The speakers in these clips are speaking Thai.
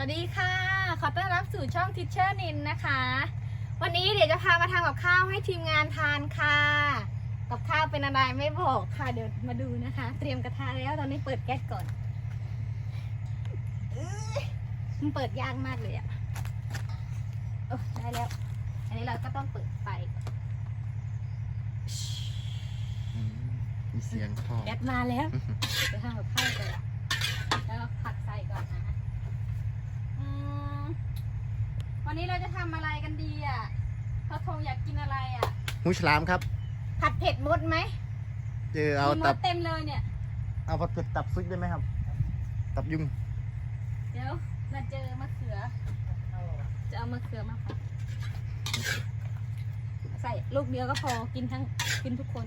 สวัสดีค่ะ ขอต้อนรับสู่ช่องทิชเชอร์นินนะคะ วันนี้เดี๋ยวจะพามาทำกับข้าวให้ทีมงานทานค่ะ กับข้าวเป็นอะไรไม่บอกค่ะ เดี๋ยวมาดูนะคะ เตรียมกระทะแล้วตอนนี้เปิดแก๊สก่อนอื้อมันเปิดยากมากเลยอะโอ้ได้แล้ว อันนี้เราก็ต้องเปิดไฟก่อนอืมมีเสียงท่อแก๊สมาแล้วเดี๋ยวทำกับข้าวก่อนแล้วก็ผัดใส่ก่อนนะอืม วันนี้เราจะทำอะไรกันดีอะพระทงอยากกินอะไรอะหูฉลามครับผัดเผ็ดมดไหมเจอเอามีมตัดบเต็มเลยเนี่ย เอาผัดเผ็ดตับซุกได้ไหมครับ ตับยุงเดี๋ยวมาเจอมะเขือ จะเอามะเขือมาผัดใส่ลูกเดียวก็พอกินทั้งกินทุกคน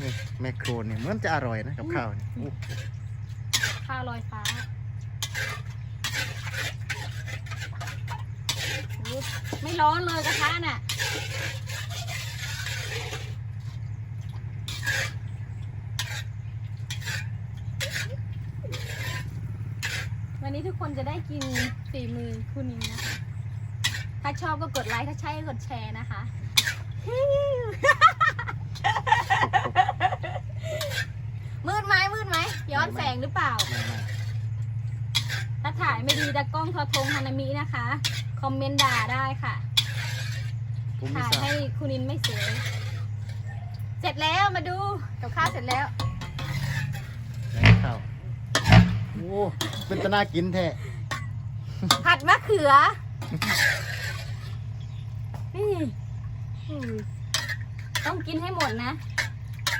นี่แมคโครเนี่ยเหมือนจะอร่อยนะกับข้าวเนี่ยโอ้ข้าวลอยฟ้าโอ้ ไม่ร้อนเลยกระทะน่ะวันนี้ทุกคนจะได้กินฝีมือคุณนิงนะคะ ถ้าชอบก็กดไลค์ ถ้าใช่ก็กดแชร์นะคะ มืดไหมมืดไหม ย้อนแสงหรือเปล่า ไม่ไม่ ถ้าถ่ายไม่ดีตากล้องทอทงฮานามินะคะ คอมเมนต์ด่าได้ค่ะผมไม่ถ่ายทราบให้คุณนินไม่สวย เสร็จแล้วมาดูกับข้าวเสร็จแล้วแล้วข้าวโอ้เป็นตะน่ากินแท้ผัดมะเขือ นี่อุ้ยต้องกินให้หมดนะ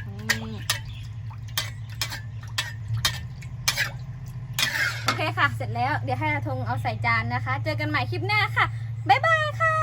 อืมโอ เคค่ะ เสร็จแล้ว เดี๋ยวให้อาทงเอาใส่จานนะคะ เจอกันใหม่คลิปหน้าค่ะ บ๊ายบายค่ะ